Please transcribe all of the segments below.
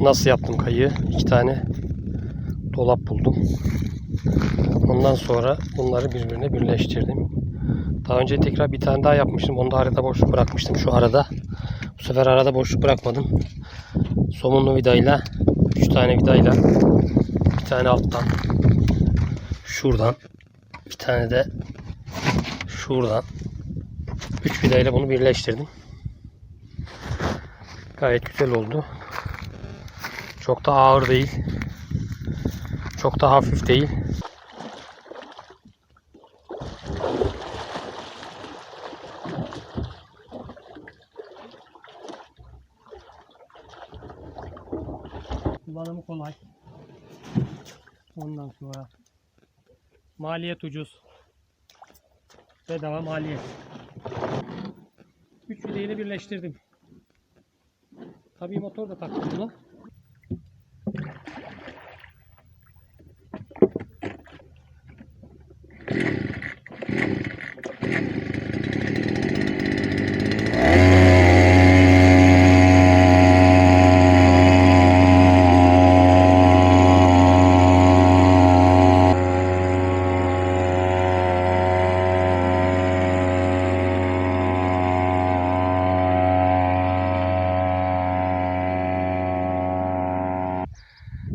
nasıl yaptım kayığı? İki tane dolap buldum. Ondan sonra bunları birbirine birleştirdim. Daha önce tekrar bir tane daha yapmıştım. Onu da arada boşluk bırakmıştım şu arada. Bu sefer arada boşluk bırakmadım. Somunlu vidayla, 3 tane vidayla bir tane alttan şuradan bir tane de şuradan 3 vidayla bunu birleştirdim. Gayet güzel oldu. Çok da ağır değil. Çok da hafif değil. Kullanımı kolay. Ondan sonra maliyet ucuz. Bedava maliyet. Üç videyi birleştirdim. Tabii motor da taktım buna.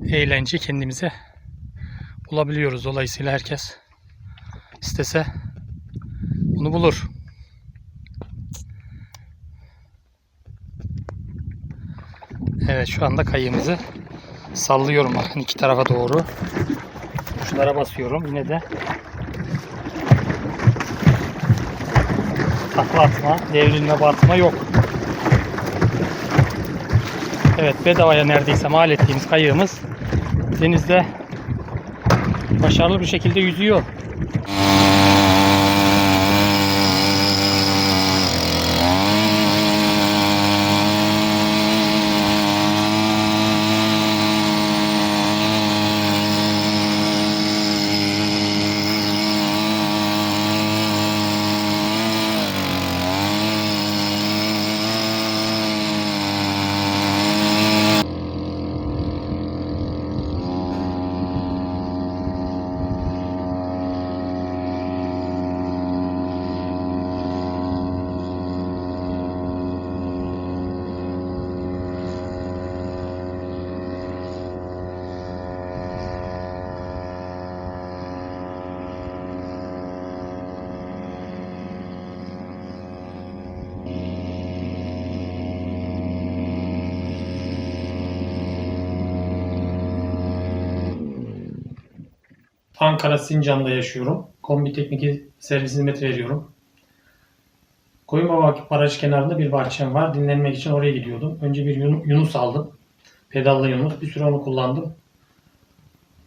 Eğlence kendimize bulabiliyoruz. Dolayısıyla herkes istese bunu bulur. Evet şu anda kayığımızı sallıyorum bakın iki tarafa doğru. Tuşlara basıyorum yine de takla atma, devrilme, batma yok. Evet bedavaya neredeyse mal ettiğimiz kayığımız denizde başarılı bir şekilde yüzüyor. Ankara Sincan'da yaşıyorum. Kombi Teknik servis hizmeti veriyorum. Koyunbaba baraj kenarında bir bahçem var. Dinlenmek için oraya gidiyordum. Önce bir Yun- Yunus aldım. Pedallı Yunus. Bir süre onu kullandım.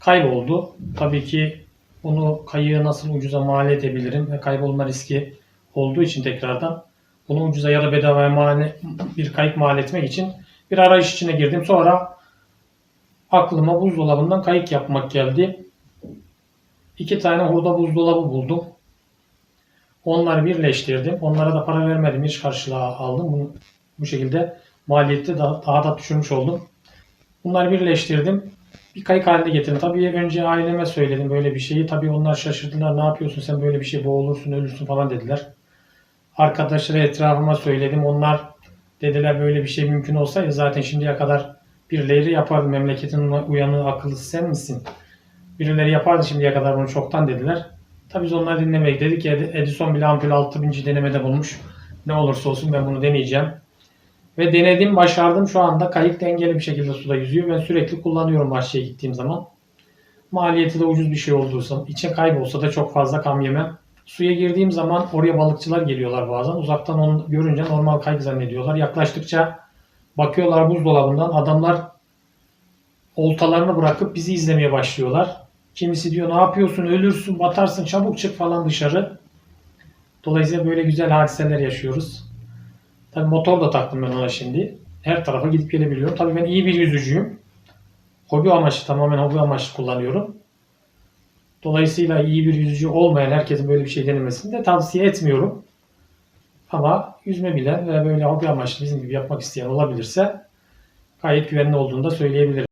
Kayboldu. Tabii ki bunu kayığı nasıl ucuza mal edebilirim ve kaybolma riski olduğu için tekrardan bunu ucuza ya da bedavaya mal, bir kayık mal etmek için bir arayış içine girdim. Sonra aklıma buzdolabından kayık yapmak geldi. İki tane hurda buzdolabı buldum. Onları birleştirdim. Onlara da para vermedim. Hiç karşılığı aldım. Bunu, bu şekilde maliyeti daha, daha da düşürmüş oldum. Bunları birleştirdim. Bir kayık haline getirdim. Tabii önce aileme söyledim böyle bir şeyi. Tabii onlar şaşırdılar. Ne yapıyorsun sen böyle bir şey boğulursun ölürsün falan dediler. Arkadaşlara etrafıma söyledim. Onlar dediler böyle bir şey mümkün olsaydı zaten şimdiye kadar birileri yapardı. Memleketin uyanığı akıllısı sen misin? Birileri yapardı şimdiye kadar bunu çoktan dediler. Tabii biz onları dinlemedik. Dedik ki Ed- Edison bile ampul 6000. denemede bulmuş. Ne olursa olsun ben bunu deneyeceğim. Ve denedim, başardım. Şu anda kayık dengeli bir şekilde suda yüzüyor. Ben sürekli kullanıyorum bahçeye gittiğim zaman. Maliyeti de ucuz bir şey olduğu içe kaybolsa da çok fazla kam yemem. Suya girdiğim zaman oraya balıkçılar geliyorlar bazen. Uzaktan onu görünce normal kayık zannediyorlar. Yaklaştıkça bakıyorlar buzdolabından adamlar oltalarını bırakıp bizi izlemeye başlıyorlar. Kimisi diyor ne yapıyorsun ölürsün batarsın çabuk çık falan dışarı. Dolayısıyla böyle güzel hadiseler yaşıyoruz. Tabii motor da taktım ben ona şimdi. Her tarafa gidip gelebiliyorum. Tabii ben iyi bir yüzücüyüm. Hobi amaçlı tamamen hobi amaçlı kullanıyorum. Dolayısıyla iyi bir yüzücü olmayan herkesin böyle bir şey denemesini de tavsiye etmiyorum. Ama yüzme bilen ve böyle hobi amaçlı bizim gibi yapmak isteyen olabilirse gayet güvenli olduğunu da söyleyebilirim.